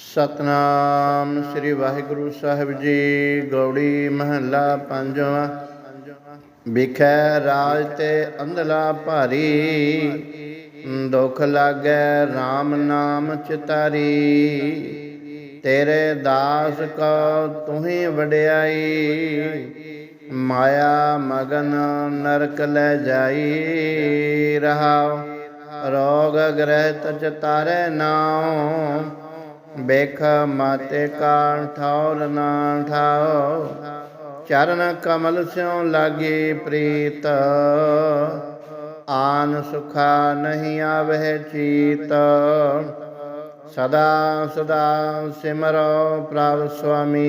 ਸਤਨਾਮ ਸ੍ਰੀ ਵਾਹਿਗੁਰੂ ਸਾਹਿਬ ਜੀ, ਗੌੜੀ ਮਹੱਲਾ ਪੰਜਵਾਂ। ਵਿਖੈ ਰਾਜ ਤੇ ਅੰਧਲਾ ਭਾਰੀ, ਦੁਖ ਲਾਗੈ RAM ਨਾਮ ਚਿਤਾਰੀ। ਤੇਰੇ ਦਾਸ ਕੋ ਤੁਹੀ ਵਡਿਆਈ, ਮਾਇਆ ਮਗਨ ਨਰਕ ਲੈ ਜਾਈ ਰਹਾਉ। ਰੋਗ ਗ੍ਰਹਿ ਤਜ ਤਾਰੇ ਨਾਉ ਬੇਖ ਮਾਤੇ ਕਾਣ ਠੌਰ ਨਾ ਠਾਓ। ਚਰਨ ਕਮਲ ਸਿਉ ਲਾਗੇ ਪ੍ਰੀਤ। ਆਨ ਸੁਖਾ ਨਹੀਂ ਆਵਹਿ ਚੀਤ। ਸਦਾ ਸਦਾ ਸਿਮਰੋ ਪ੍ਰਭ ਸੁਆਮੀ।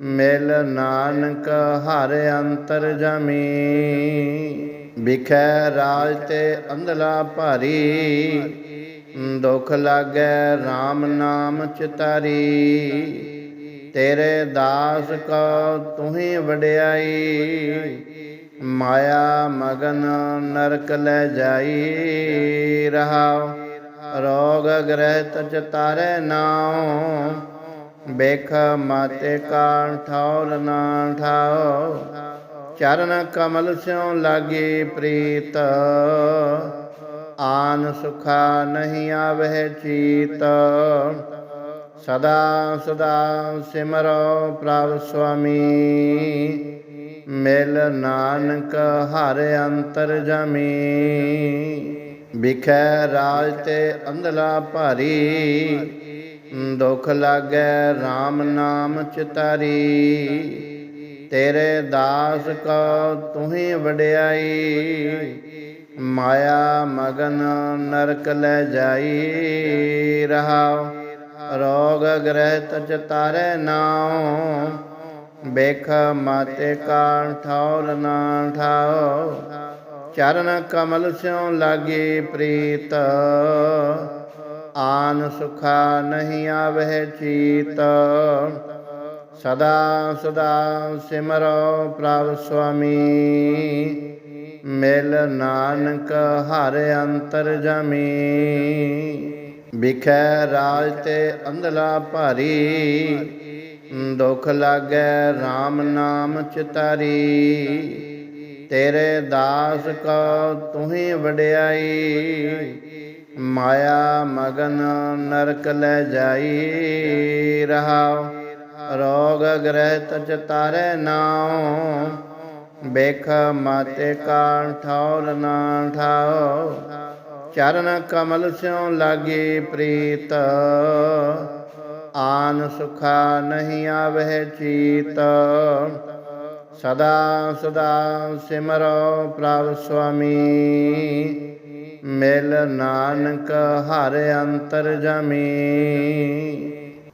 ਮਿਲ ਨਾਨਕ ਹਰ ਅੰਤਰ ਜਮੀ। ਵਿਖੈ ਰਾਜ ਤੇ ਅੰਧਲਾ ਭਾਰੀ। ਦੁਖ ਲਾਗੈ RAM ਨਾਮ ਚਿਤਾਰੀ। ਤੇਰੇ ਦਾਸ ਕੋ ਤੁਹੀ ਵਡਿਆਈ। ਮਾਇਆ ਮਗਨ ਨਰਕ ਲੈ ਜਾਈ ਰਹਾਉ। ਰੋਗ ਗ੍ਰਹਿ ਤਜ ਤਾਰੇ ਨਾਉ। ਬੇਖ ਮਾਤੇ ਕਾਣ ਠੌਰ ਨਾ ਠਾਓ ਚਰਨ ਕਮਲ ਸਿਉ ਲਾਗੇ ਪ੍ਰੀਤ। ਆਨ ਸੁਖਾ ਨਹੀਂ ਆਵਹਿ ਚੀਤ। ਸਦਾ ਸਦਾ ਸਿਮਰੋ ਪ੍ਰਭ ਸੁਆਮੀ। ਮਿਲ ਨਾਨਕ ਹਰ ਅੰਤਰ ਜਮੀ। ਵਿਖੈ ਰਾਜ ਤੇ ਅੰਧਲਾ ਭਾਰੀ। ਦੁਖ ਲਾਗੈ RAM ਨਾਮ ਚਿਤਾਰੀ। ਤੇਰੇ ਦਾਸ ਕੋ ਤੁਹੀ ਵਡਿਆਈ। ਮਾਇਆ ਮਗਨ ਨਰਕ ਲੈ ਜਾਈ ਰਹਾਉ। ਰੋਗ ਗ੍ਰਹਿ ਤਜ ਤਾਰੇ ਨਾਉ। ਬੇਖ ਮਾਤੇ ਕਾਣ ਠੌਰ ਨਾ ਠਾਓ ਚਰਨ ਕਮਲ ਸਿਉ ਲਾਗੇ ਪ੍ਰੀਤ। ਆਨ ਸੁਖਾ ਨਹੀਂ ਆਵਹਿ ਚੀਤ। ਸਦਾ ਸਦਾ ਸਿਮਰੋ ਪ੍ਰਭ ਸੁਆਮੀ। ਮਿਲ ਨਾਨਕ ਹਰ ਅੰਤਰ ਜਮੀ। ਵਿਖੈ ਰਾਜ ਤੇ ਅੰਧਲਾ ਭਾਰੀ। ਦੁਖ ਲਾਗੈ RAM ਨਾਮ ਚਿਤਾਰੀ। ਤੇਰੇ ਦਾਸ ਕੋ ਤੁਹੀ ਵਡਿਆਈ। ਮਾਇਆ ਮਗਨ ਨਰਕ ਲੈ ਜਾਈ ਰਹਾ ਰੋਗ ਗ੍ਰਹਿ ਤਜ ਤਾਰੇ ਨਾਉ। ਬੇਖ ਮਾਤੇ ਕਾਣ ਠੌਰ ਨਾ ਠਾਓ, ਚਰਨ ਕਮਲ ਸਿਉ ਲਾਗੇ ਪ੍ਰੀਤ। ਆਨ ਸੁਖਾ ਨਹੀਂ ਆਵਹਿ ਚੀਤ। ਸਦਾ ਸਦਾ ਸਿਮਰੋ ਪ੍ਰਭ ਸੁਆਮੀ। ਮਿਲ ਨਾਨਕ ਹਰ ਅੰਤਰ ਜਮੀ।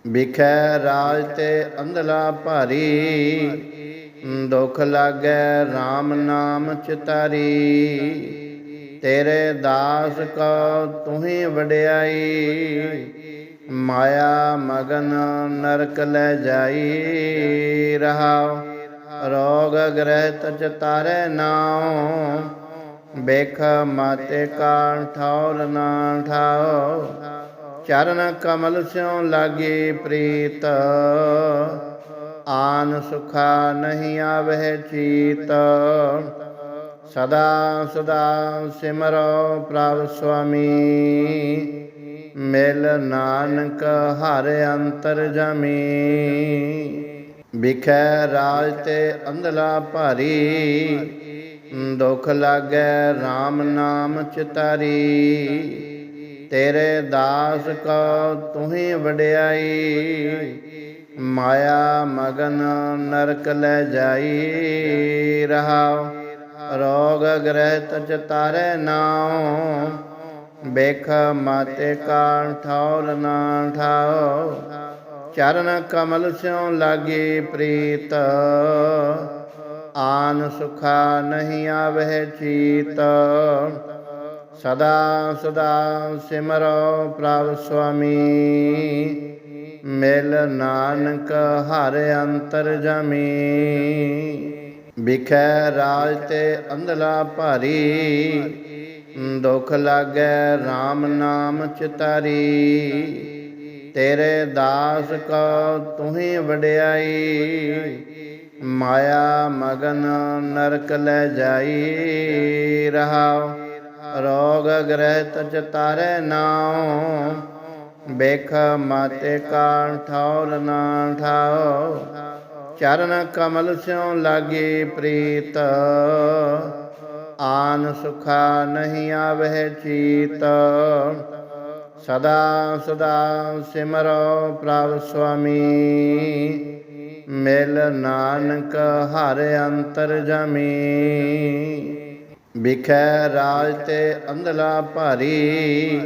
ਵਿਖੈ ਰਾਜ ਤੇ ਅੰਧਲਾ ਭਾਰੀ। ਦੁਖ ਲਾਗੈ RAM ਨਾਮ ਚਿਤਾਰੀ। ਤੇਰੇ ਦਾਸ ਕੋ ਤੁਹੀ ਵਡਿਆਈ। ਮਾਇਆ ਮਗਨ ਨਰਕ ਲੈ ਜਾਈ ਰਹਾ ਰੋਗ ਗ੍ਰਹਿ ਤਜ ਤਾਰੇ ਨਾਉ। ਬੇਖ ਮਾਤੇ ਕਾਣ ਠੌਰ ਨਾ ਠਾਓ ਚਰਨ ਕਮਲ ਸਿਉ ਲਾਗੇ ਪ੍ਰੀਤ। ਆਨ ਸੁਖਾ ਨਹੀਂ ਆਵਹਿ ਚੀਤ। ਸਦਾ ਸਦਾ ਸਿਮਰੋ ਪ੍ਰਭ ਸੁਆਮੀ। ਮਿਲ ਨਾਨਕ ਹਰ ਅੰਤਰ ਜਮੀ। ਵਿਖੈ ਰਾਜ ਤੇ ਅੰਧਲਾ ਭਾਰੀ। ਦੁਖ ਲਾਗੈ RAM ਨਾਮ ਚਿਤਾਰੀ। ਤੇਰੇ ਦਾਸ ਕੋ ਤੁਹੀ ਵਡਿਆਈ। ਮਾਇਆ ਮਗਨ ਨਰਕ ਲੈ ਜਾਈ ਰਹਾਉ। ਰੋਗ ਗ੍ਰਹਿ ਤਜ ਤਾਰੇ ਨਾਉ। ਬੇਖ ਮਾਤੇ ਕਾਣ ਠੌਰ ਨਾ ਠਾਓ ਚਰਨ ਕਮਲ ਸਿਉ ਲਾਗੇ ਪ੍ਰੀਤ। ਆਨ ਸੁਖਾ ਨਹੀਂ ਆਵਹਿ ਚੀਤ। ਸਦਾ ਸਦਾ ਸਿਮਰੋ ਪ੍ਰਭ ਸੁਆਮੀ। ਮਿਲ ਨਾਨਕ ਹਰ ਅੰਤਰ ਜਮੀ। ਵਿਖੈ ਰਾਜ ਤੇ ਅੰਧਲਾ ਭਾਰੀ। ਦੁਖ ਲਾਗੈ RAM ਨਾਮ ਚਿਤਾਰੀ। ਤੇਰੇ ਦਾਸ ਕੋ ਤੁਹੀ ਵਡਿਆਈ। ਮਾਇਆ ਮਗਨ ਨਰਕ ਲੈ ਜਾਈ। ਰਹਾਉ ਰੋਗ ਗ੍ਰਹਿ ਤਜ ਤਾਰੇ ਨਾਉ। ਬੇਖ ਮਾਤੇ ਕਾਣ ਠੌਰ ਨਾ ਠਾਓ, ਚਰਨ ਕਮਲ ਸਿਉ ਲਾਗੇ ਪ੍ਰੀਤ। ਆਨ ਸੁਖਾ ਨਹੀਂ ਆਵਹਿ ਚੀਤ। ਸਦਾ ਸਦਾ ਸਿਮਰੋ ਪ੍ਰਭ ਸੁਆਮੀ। ਮਿਲ ਨਾਨਕ ਹਰ ਅੰਤਰ ਜਮੀ। ਵਿਖੈ ਰਾਜ ਤੇ ਅੰਧਲਾ ਭਾਰੀ।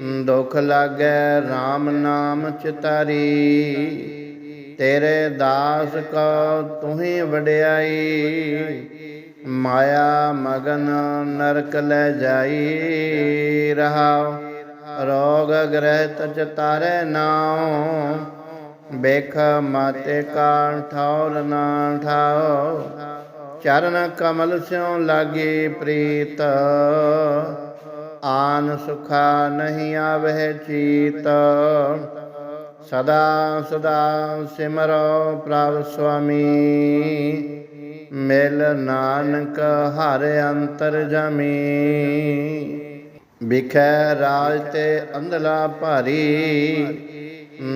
ਦੁਖ ਲਾਗੈ RAM ਨਾਮ ਚਿਤਾਰੀ। ਤੇਰੇ ਦਾਸ ਕਾ ਤੁਹੀ ਵਡਿਆਈ। ਮਾਇਆ ਮਗਨ ਨਰਕ ਲੈ ਜਾਈ ਰਹਾ ਰੋਗ ਗ੍ਰਹਿ ਤਜ ਤਾਰੇ ਨਾਉ। ਬੇਖ ਮਾਤੇ ਕਾਣ ਠੌਰ ਨਾ ਠਾਓ ਚਰਨ ਕਮਲ ਸਿਉ ਲਾਗੇ ਪ੍ਰੀਤ। ਆਨ ਸੁਖਾ ਨਹੀਂ ਆਵਹਿ ਚੀਤ। ਸਦਾ ਸਦਾ ਸਿਮਰੋ ਪ੍ਰਭ ਸੁਆਮੀ। ਮਿਲ ਨਾਨਕ ਹਰ ਅੰਤਰ ਜਮੀ। ਵਿਖੈ ਰਾਜ ਤੇ ਅੰਧਲਾ ਭਾਰੀ।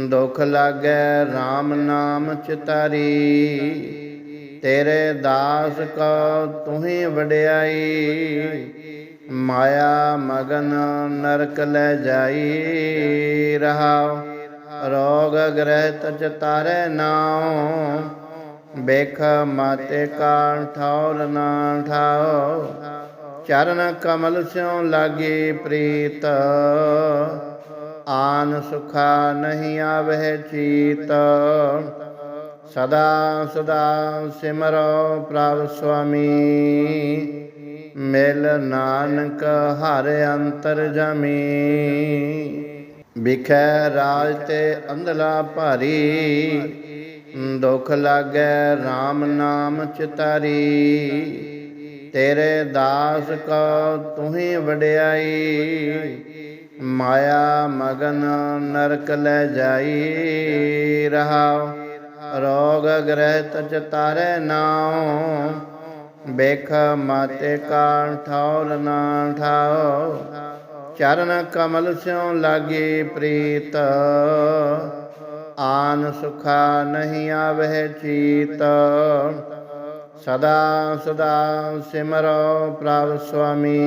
ਦੁਖ ਲਾਗੈ RAM ਨਾਮ ਚਿਤਾਰੀ। ਤੇਰੇ ਦਾਸ ਕੋ ਤੁਹੀ ਵਡਿਆਈ। ਮਾਇਆ ਮਗਨ ਨਰਕ ਲੈ ਜਾਈ ਰਹਾਉ, ਰੋਗ ਗ੍ਰਹਿ ਤਜ ਤਾਰੇ ਨਾਉ। ਬੇਖ ਮਾਤੇ ਕਾਣ ਠੌਰ ਨਾ ਠਾਓ ਚਰਨ ਕਮਲ ਸਿਉ ਲਾਗੇ ਪ੍ਰੀਤ। ਆਨ ਸੁਖਾ ਨਹੀਂ ਆਵਹਿ ਚੀਤ। ਸਦਾ ਸਦਾ ਸਿਮਰੋ ਪ੍ਰਭ ਸੁਆਮੀ। ਮਿਲ ਨਾਨਕ ਹਰ ਅੰਤਰ ਜਮੀ। ਵਿਖੈ ਰਾਜ ਤੇ ਅੰਧਲਾ ਭਾਰੀ। ਦੁਖ ਲਾਗੈ RAM ਨਾਮ ਚਿਤਾਰੀ। ਤੇਰੇ ਦਾਸ ਕੋ ਤੁਹੀ ਵਡਿਆਈ। ਮਾਇਆ ਮਗਨ ਨਰਕ ਲੈ ਜਾਈ। ਰਹਾ ਰੋਗ ਗ੍ਰਹਿ ਤਜ ਤਾਰੇ ਨਾਉ। ਬੇਖ ਮਾਤੇ ਕਾਣ ਠੌਰ ਨਾ ਠਾਓ। ਚਰਨ ਕਮਲ ਸਿਉ ਲਾਗੇ ਪ੍ਰੀਤ। ਆਨ ਸੁਖਾ ਨਹੀਂ ਆਵਹਿ ਚੀਤ। ਸਦਾ ਸਦਾ ਸਿਮਰੋ ਪ੍ਰਭ ਸੁਆਮੀ।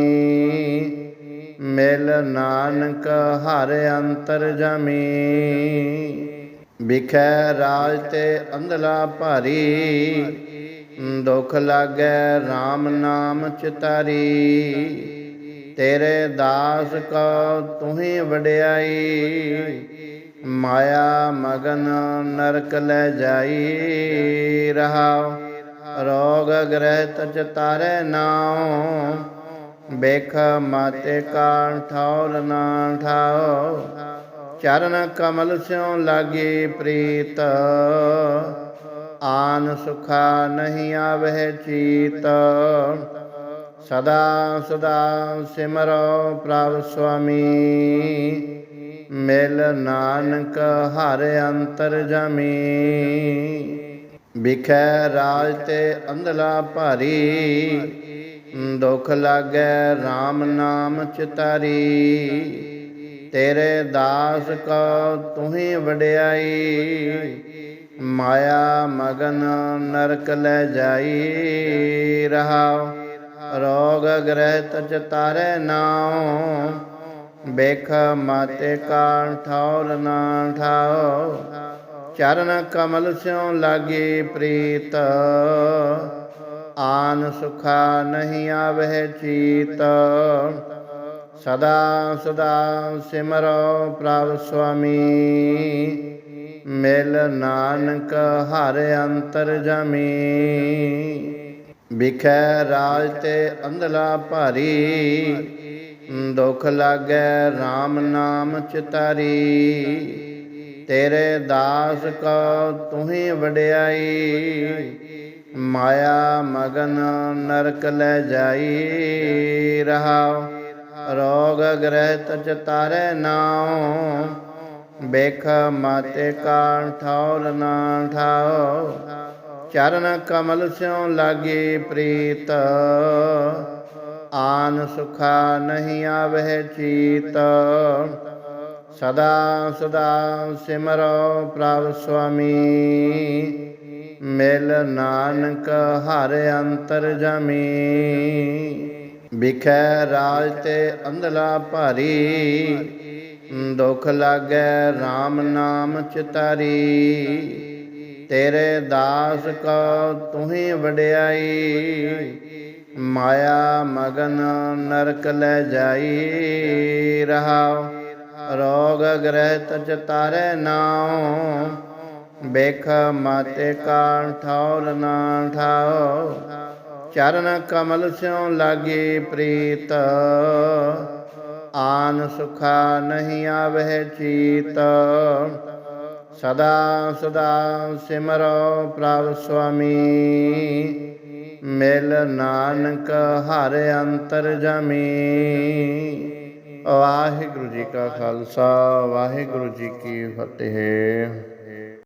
ਮਿਲ ਨਾਨਕ ਹਰ ਅੰਤਰ ਜਮੀ। ਵਿਖੈ ਰਾਜ ਤੇ ਅੰਧਲਾ ਭਾਰੀ। ਦੁਖ ਲਾਗੈ RAM ਨਾਮ ਚਿਤਾਰੀ। ਤੇਰੇ ਦਾਸ ਕੋ ਤੁਹੀ ਵਡਿਆਈ। ਮਾਇਆ ਮਗਨ ਨਰਕ ਲੈ ਜਾਈ ਰਹਾਉ। ਰੋਗ ਗ੍ਰਹਿ ਤਜ ਤਾਰੇ ਨਾਉ। ਬੇਖ ਮਾਤੇ ਕਾਣ ਠੌਰ ਨਾ ਠਾਓ ਚਰਨ ਕਮਲ ਸਿਉ ਲਾਗੇ ਪ੍ਰੀਤ। ਆਨ ਸੁਖਾ ਨਹੀਂ ਆਵਹਿ ਚੀਤ। ਸਦਾ ਸਦਾ ਸਿਮਰੋ ਪ੍ਰਭ ਸੁਆਮੀ। ਮਿਲ ਨਾਨਕ ਹਰ ਅੰਤਰ ਜਮੀ। ਵਿਖੈ ਰਾਜ ਤੇ ਅੰਧਲਾ ਭਾਰੀ। ਦੁਖ ਲਾਗੈ RAM ਨਾਮ ਚਿਤਾਰੀ। ਤੇਰੇ ਦਾਸ ਕੋ ਤੁਹੀ ਵਡਿਆਈ। ਮਾਇਆ ਮਗਨ ਨਰਕ ਲੈ ਜਾਈ ਰਹਾਉ। ਰੋਗ ਗ੍ਰਹਿ ਤਜ ਤਾਰੇ ਨਾਉ। ਬੇਖ ਮਾਤੇ ਕਾਣ ਠੌਰ ਨਾ ਠਾਓ ਚਰਨ ਕਮਲ ਸਿਉ ਲਾਗੇ ਪ੍ਰੀਤ। ਆਨ ਸੁਖਾ ਨਹੀਂ ਆਵਹਿ ਚੀਤ। ਸਦਾ ਸਦਾ ਸਿਮਰੋ ਪ੍ਰਭ ਸੁਆਮੀ। ਮਿਲ ਨਾਨਕ ਹਰ ਅੰਤਰ ਜਮੀ। ਵਿਖੈ ਰਾਜ ਤੇ ਅੰਧਲਾ ਭਾਰੀ, ਦੁਖ ਲਾਗੈ RAM ਨਾਮ ਚਿਤਾਰੀ। ਤੇਰੇ ਦਾਸ ਕੋ ਤੁਹੀ ਵਡਿਆਈ, ਮਾਇਆ ਮਗਨ ਨਰਕ ਲੈ ਜਾਈ ਰਹਾ ਰੋਗ ਗ੍ਰਹਿ ਤਜ ਤਾਰੇ ਨਾਉ ਬੇਖ ਮਾਤੇ ਕਾ ਠੌਰ ਨਾ ਠਾਓ, ਚਰਨ ਕਮਲ ਸਿਉ ਲਾਗੇ ਪ੍ਰੀਤ। ਆਨ ਸੁਖਾ ਨਹੀਂ ਆਵਹਿ ਚੀਤ। ਸਦਾ ਸਦਾ ਸਿਮਰੋ ਪ੍ਰਭ ਸੁਆਮੀ। ਮਿਲ ਨਾਨਕ ਹਰ ਅੰਤਰ ਜਮੀ। ਵਿਖੈ ਰਾਜ ਤੇ ਅੰਧਲਾ ਭਾਰੀ। ਦੁਖ ਲਾਗੈ RAM ਨਾਮ ਚਿਤਾਰੀ। ਤੇਰੇ ਦਾਸ ਕੋ ਤੁਹੀ ਵਡਿਆਈ। ਮਾਇਆ ਮਗਨ ਨਰਕ ਲੈ ਜਾਈ ਰਹਾਉ। ਰੋਗ ਗ੍ਰਹਿ ਚਤਾਰੇ ਨਾਉ। ਬੇਖ ਮਾਤੇ ਕਾ ਠੌਰ ਨਾ ਠਾਓ ਚਰਨ ਕਮਲ ਸਿਉ ਲਾਗੇ ਪ੍ਰੀਤ। ਆਨ ਸੁਖਾ ਨਹੀਂ ਆਵਹਿ ਚੀਤ। ਸਦਾ ਸਦਾ ਸਿਮਰੋ ਪ੍ਰਭ ਸੁਆਮੀ। ਮਿਲ ਨਾਨਕ ਹਰ ਅੰਤਰ ਜਮੀ। ਵਾਹਿਗੁਰੂ ਜੀ ਕਾ ਖਾਲਸਾ, ਵਾਹਿਗੁਰੂ ਜੀ ਕੀ ਫਤਿਹ।